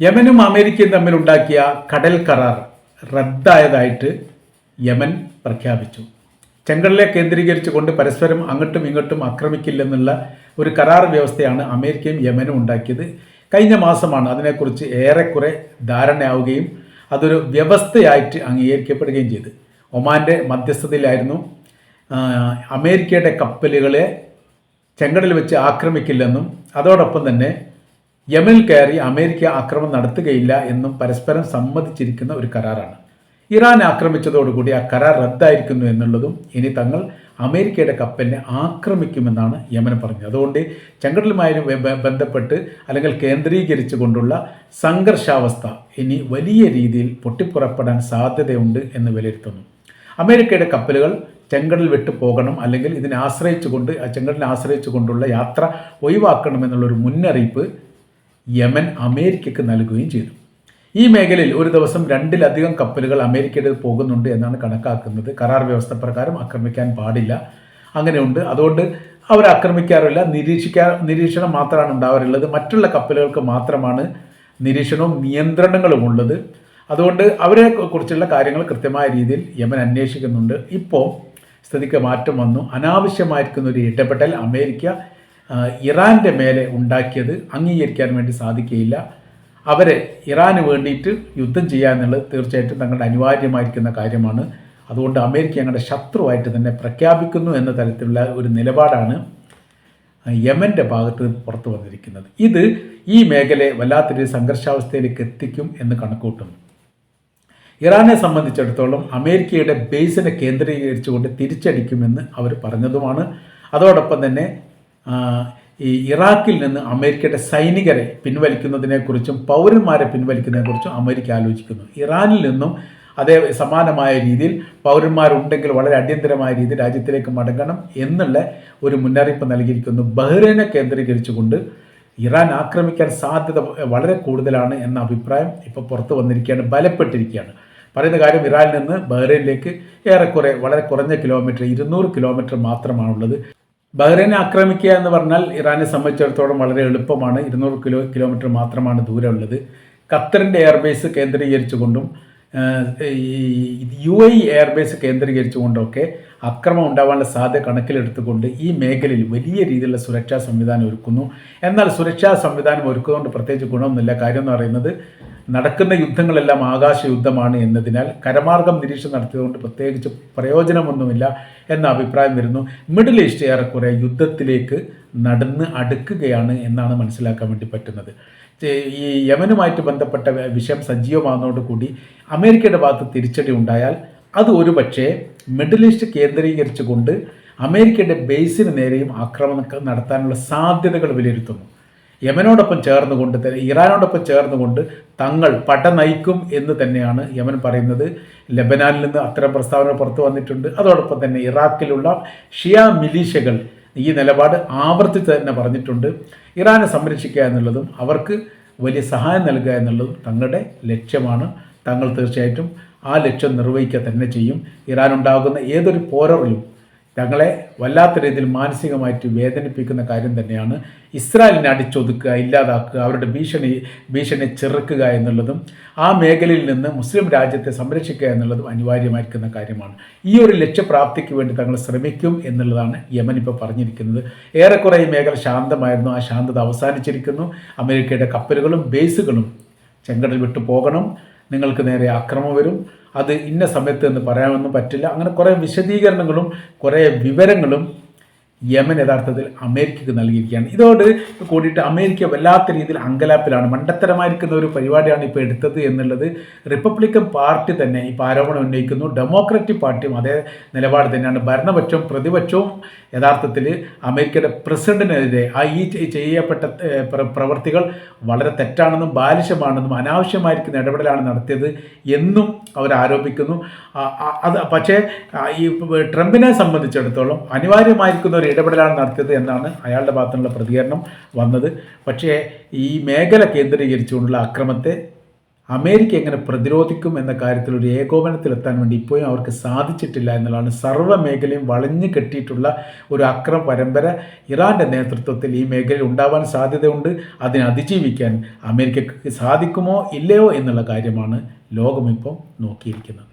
യമനും അമേരിക്കയും തമ്മിലുണ്ടാക്കിയ കടൽ കരാർ റദ്ദായതായിട്ട് യമൻ പ്രഖ്യാപിച്ചു. ചെങ്കടലെ കേന്ദ്രീകരിച്ചുകൊണ്ട് പരസ്പരം അങ്ങോട്ടും ഇങ്ങോട്ടും ആക്രമിക്കില്ലെന്നുള്ള ഒരു കരാർ വ്യവസ്ഥയാണ് അമേരിക്കയും യമനും ഉണ്ടാക്കിയത്. കഴിഞ്ഞ മാസമാണ് അതിനെക്കുറിച്ച് ഏറെക്കുറെ ധാരണയാവുകയും അതൊരു വ്യവസ്ഥയായിട്ട് അംഗീകരിക്കപ്പെടുകയും ചെയ്തു. ഒമാന്റെ മധ്യസ്ഥതയിലായിരുന്നു അമേരിക്കയുടെ കപ്പലുകളെ ചെങ്കടൽ വെച്ച് ആക്രമിക്കില്ലെന്നും അതോടൊപ്പം തന്നെ യമനിൽ കയറി അമേരിക്ക ആക്രമണം നടത്തുകയില്ല എന്നും പരസ്പരം സമ്മതിച്ചിരിക്കുന്ന ഒരു കരാറാണ്. ഇറാൻ ആക്രമിച്ചതോടുകൂടി ആ കരാർ റദ്ദായിരിക്കുന്നു എന്നുള്ളതും ഇനി തങ്ങൾ അമേരിക്കയുടെ കപ്പലിനെ ആക്രമിക്കുമെന്നാണ് യമൻ പറഞ്ഞത്. അതുകൊണ്ട് ചെങ്കടലുമായി ബന്ധപ്പെട്ട് അല്ലെങ്കിൽ കേന്ദ്രീകരിച്ചു കൊണ്ടുള്ള സംഘർഷാവസ്ഥ ഇനി വലിയ രീതിയിൽ പൊട്ടിപ്പുറപ്പെടാൻ സാധ്യതയുണ്ട് എന്ന് വിലയിരുത്തുന്നു. അമേരിക്കയുടെ കപ്പലുകൾ ചെങ്കടൽ വിട്ടു പോകണം അല്ലെങ്കിൽ ഇതിനെ ആശ്രയിച്ചുകൊണ്ട് ചെങ്കടലിനെ ആശ്രയിച്ചുകൊണ്ടുള്ള യാത്ര ഒഴിവാക്കണമെന്നുള്ളൊരു മുന്നറിയിപ്പ് യമൻ അമേരിക്കയ്ക്ക് നൽകുകയും ചെയ്തു. ഈ മേഖലയിൽ ഒരു ദിവസം രണ്ടിലധികം കപ്പലുകൾ അമേരിക്കയുടെ പോകുന്നുണ്ട് എന്നാണ് കണക്കാക്കുന്നത്. കരാർ വ്യവസ്ഥ പ്രകാരം ആക്രമിക്കാൻ പാടില്ല. അങ്ങനെയുണ്ട്. അതുകൊണ്ട് അവർ ആക്രമിക്കാറില്ല. നിരീക്ഷിക്കാ നിരീക്ഷണം മാത്രമാണ് ഉണ്ടാവാറുള്ളത്. മറ്റുള്ള കപ്പലുകൾക്ക് മാത്രമാണ് നിരീക്ഷണവും നിയന്ത്രണങ്ങളും ഉള്ളത്. അതുകൊണ്ട് അവരെ കുറിച്ചുള്ള കാര്യങ്ങൾ കൃത്യമായ രീതിയിൽ യമൻ അന്വേഷിക്കുന്നുണ്ട്. ഇപ്പോൾ സ്ഥിതിക്ക് മാറ്റം വന്നു. അനാവശ്യമായിരിക്കുന്ന ഒരു ഇടപെടൽ അമേരിക്ക ഇറാന്റെ മേലെ ഉണ്ടാക്കിയത് അംഗീകരിക്കാൻ വേണ്ടി സാധിക്കുകയില്ല. അവരെ ഇറാന് വേണ്ടിയിട്ട് യുദ്ധം ചെയ്യുക എന്നുള്ളത് തീർച്ചയായിട്ടും തങ്ങളുടെ അനിവാര്യമായിരിക്കുന്ന കാര്യമാണ്. അതുകൊണ്ട് അമേരിക്ക ഞങ്ങളുടെ ശത്രുവായിട്ട് തന്നെ പ്രഖ്യാപിക്കുന്നു എന്ന തരത്തിലുള്ള ഒരു നിലപാടാണ് യമന്റെ ഭാഗത്ത് പുറത്തു വന്നിരിക്കുന്നത്. ഇത് ഈ മേഖലയെ വല്ലാത്തൊരു സംഘർഷാവസ്ഥയിലേക്ക് എത്തിക്കും എന്ന് കണക്കൂട്ടുന്നു ഇറാനെ സംബന്ധിച്ചിടത്തോളം അമേരിക്കയുടെ ബേസിനെ കേന്ദ്രീകരിച്ചുകൊണ്ട് തിരിച്ചടിക്കുമെന്ന് അവർ പറഞ്ഞതുമാണ്. അതോടൊപ്പം തന്നെ ഈ ഇറാഖിൽ നിന്ന് അമേരിക്കയുടെ സൈനികരെ പിൻവലിക്കുന്നതിനെക്കുറിച്ചും പൗരന്മാരെ പിൻവലിക്കുന്നതിനെക്കുറിച്ചും അമേരിക്ക ആലോചിക്കുന്നു. ഇറാനിൽ നിന്നും അതേ സമാനമായ രീതിയിൽ പൗരന്മാരുണ്ടെങ്കിൽ വളരെ അടിയന്തരമായ രീതിയിൽ രാജ്യത്തിലേക്ക് മടങ്ങണം എന്നുള്ള ഒരു മുന്നറിയിപ്പ് നൽകിയിരിക്കുന്നു. ബഹ്റൈനെ കേന്ദ്രീകരിച്ചുകൊണ്ട് ഇറാൻ ആക്രമിക്കാൻ സാധ്യത വളരെ കൂടുതലാണ് എന്ന അഭിപ്രായം ഇപ്പോൾ പുറത്തു വന്നിരിക്കുകയാണ് ബലപ്പെട്ടിരിക്കുകയാണ്. പറയുന്ന കാര്യം ഇറാനിൽ നിന്ന് ബഹ്റൈനിലേക്ക് ഏറെക്കുറെ വളരെ കുറഞ്ഞ കിലോമീറ്റർ ഇരുന്നൂറ് കിലോമീറ്റർ മാത്രമാണുള്ളത്. ബഹ്റൈനെ ആക്രമിക്കുക എന്ന് പറഞ്ഞാൽ ഇറാനെ സംബന്ധിച്ചിടത്തോളം വളരെ എളുപ്പമാണ്. ഇരുന്നൂറ് കിലോ കിലോമീറ്റർ മാത്രമാണ് ദൂരമുള്ളത്. ഖത്തറിന്റെ എയർബേസ് കേന്ദ്രീകരിച്ചുകൊണ്ടും യു ഐ എയർബേസ് കേന്ദ്രീകരിച്ചുകൊണ്ടൊക്കെ അക്രമം ഉണ്ടാവാനുള്ള സാധ്യത കണക്കിലെടുത്തുകൊണ്ട് ഈ മേഖലയിൽ വലിയ രീതിയിലുള്ള സുരക്ഷാ സംവിധാനം ഒരുക്കുന്നു. എന്നാൽ സുരക്ഷാ സംവിധാനം ഒരുക്കുന്നതുകൊണ്ട് പ്രത്യേകിച്ച് ഗുണമൊന്നുമില്ല. കാര്യം എന്ന് പറയുന്നത് നടക്കുന്ന യുദ്ധങ്ങളെല്ലാം ആകാശ യുദ്ധമാണ് എന്നതിനാൽ കരമാർഗം നിരീക്ഷണം നടത്തിയതുകൊണ്ട് പ്രത്യേകിച്ച് പ്രയോജനമൊന്നുമില്ല എന്ന അഭിപ്രായം വരുന്നു. മിഡിൽ ഈസ്റ്റ് ഏറെക്കുറെ യുദ്ധത്തിലേക്ക് നടന്ന് അടുക്കുകയാണ് എന്നാണ് മനസ്സിലാക്കാൻ വേണ്ടി പറ്റുന്നത്. ഈ യമനുമായിട്ട് ബന്ധപ്പെട്ട വിഷയം സജീവമാകുന്നതോടുകൂടി അമേരിക്കയുടെ ഭാഗത്ത് തിരിച്ചടി ഉണ്ടായാൽ അത് ഒരു പക്ഷേ മിഡിൽ ഈസ്റ്റ് കേന്ദ്രീകരിച്ചുകൊണ്ട് അമേരിക്കയുടെ ബേസിന് നേരെയും ആക്രമണം നടത്താനുള്ള സാധ്യതകൾ വിലയിരുത്തുന്നു. യമനോടൊപ്പം ചേർന്നുകൊണ്ട് ഇറാനോടൊപ്പം ചേർന്നുകൊണ്ട് തങ്ങൾ പട നയിക്കും എന്ന് തന്നെയാണ് യമൻ പറയുന്നത്. ലബനാനിൽ നിന്ന് അത്തരം പ്രസ്താവന പുറത്തു വന്നിട്ടുണ്ട്. അതോടൊപ്പം തന്നെ ഇറാഖിലുള്ള ഷിയ മിലീഷ്യകൾ ഈ നിലപാട് ആവർത്തിച്ച് തന്നെ പറഞ്ഞിട്ടുണ്ട്. ഇറാനെ സംരക്ഷിക്കുക എന്നുള്ളതും അവർക്ക് വലിയ സഹായം നൽകുക എന്നുള്ളതും തങ്ങളുടെ ലക്ഷ്യമാണ്. തങ്ങൾ തീർച്ചയായിട്ടും ആ ലക്ഷ്യം നിർവഹിക്കുക തന്നെ ചെയ്യും. ഇറാൻ ഉണ്ടാകുന്ന ഏതൊരു പോരറിലും തങ്ങളെ വല്ലാത്ത രീതിയിൽ മാനസികമായിട്ട് വേദനിപ്പിക്കുന്ന കാര്യം തന്നെയാണ് ഇസ്രായേലിനെ അടിച്ചൊതുക്കുക ഇല്ലാതാക്കുക അവരുടെ ഭീഷണി ഭീഷണി ചെറുക്കുക എന്നുള്ളതും ആ മേഖലയിൽ നിന്ന് മുസ്ലിം രാജ്യത്തെ സംരക്ഷിക്കുക എന്നുള്ളതും അനിവാര്യമായിരിക്കുന്ന കാര്യമാണ്. ഈ ഒരു ലക്ഷ്യപ്രാപ്തിക്ക് വേണ്ടി തങ്ങൾ ശ്രമിക്കും എന്നുള്ളതാണ് യമൻ ഇപ്പോൾ പറഞ്ഞിരിക്കുന്നത്. ഏറെക്കുറെ ഈ മേഖല ശാന്തമായിരുന്നു. ആ ശാന്തത അവസാനിച്ചിരിക്കുന്നു. അമേരിക്കയുടെ കപ്പലുകളും ബേസുകളും ചെങ്കടൽ വിട്ടു പോകണം. നിങ്ങൾക്ക് നേരെ ആക്രമം വരും. അത് ഇന്ന സമയത്ത് എന്ന് പറയാനൊന്നും പറ്റില്ല. അങ്ങനെ കുറേ വിശദീകരണങ്ങളും കുറേ വിവരങ്ങളും യമൻ യഥാർത്ഥത്തിൽ അമേരിക്കക്ക് നൽകിയിരിക്കുകയാണ്. ഇതോട് കൂടിയിട്ട് അമേരിക്ക വല്ലാത്ത രീതിയിൽ അങ്കലാപ്പിലാണ്. മണ്ടത്തരമായിരിക്കുന്ന ഒരു പരിപാടിയാണ് ഇപ്പോൾ എടുത്തത് എന്നുള്ളത് റിപ്പബ്ലിക്കൻ പാർട്ടി തന്നെ ഇപ്പോൾ ആരോപണം ഉന്നയിക്കുന്നു. ഡെമോക്രാറ്റിക് പാർട്ടിയും അതേ നിലപാട് തന്നെയാണ്. ഭരണപക്ഷവും പ്രതിപക്ഷവും യഥാർത്ഥത്തിൽ അമേരിക്കയുടെ പ്രസിഡന്റിനെതിരെ ആ ഈ ചെയ്യപ്പെട്ട പ്രവൃത്തികൾ വളരെ തെറ്റാണെന്നും ബാലിശമാണെന്നും അനാവശ്യമായിരിക്കുന്ന ഇടപെടലാണ് നടത്തിയത് എന്നും അവർ ആരോപിക്കുന്നു. അത് പക്ഷേ ഈ ട്രംപിനെ സംബന്ധിച്ചിടത്തോളം അനിവാര്യമായിരിക്കുന്ന ഒരു ഇടപെടലാണ് നടത്തിയത് എന്നാണ് അയാളുടെ ഭാഗത്തുനിന്നുള്ള പ്രതികരണം വന്നത്. പക്ഷേ ഈ മേഖല കേന്ദ്രീകരിച്ചുകൊണ്ടുള്ള അക്രമത്തെ അമേരിക്ക എങ്ങനെ പ്രതിരോധിക്കും എന്ന കാര്യത്തിൽ ഒരു ഏകോപനത്തിലെത്താൻ വേണ്ടി ഇപ്പോഴും അവർക്ക് സാധിച്ചിട്ടില്ല എന്നുള്ളതാണ് സർവ മേഖലയും വളഞ്ഞു കെട്ടിയിട്ടുള്ള ഒരു അക്രമ പരമ്പര. ഇറാന്റെ നേതൃത്വത്തിൽ ഈ മേഖലയിൽ ഉണ്ടാവാൻ സാധ്യതയുണ്ട്. അതിനെ അതിജീവിക്കാൻ അമേരിക്കക്ക് സാധിക്കുമോ ഇല്ലയോ എന്നുള്ള കാര്യമാണ് ലോകമിപ്പം നോക്കിയിരിക്കുന്നത്.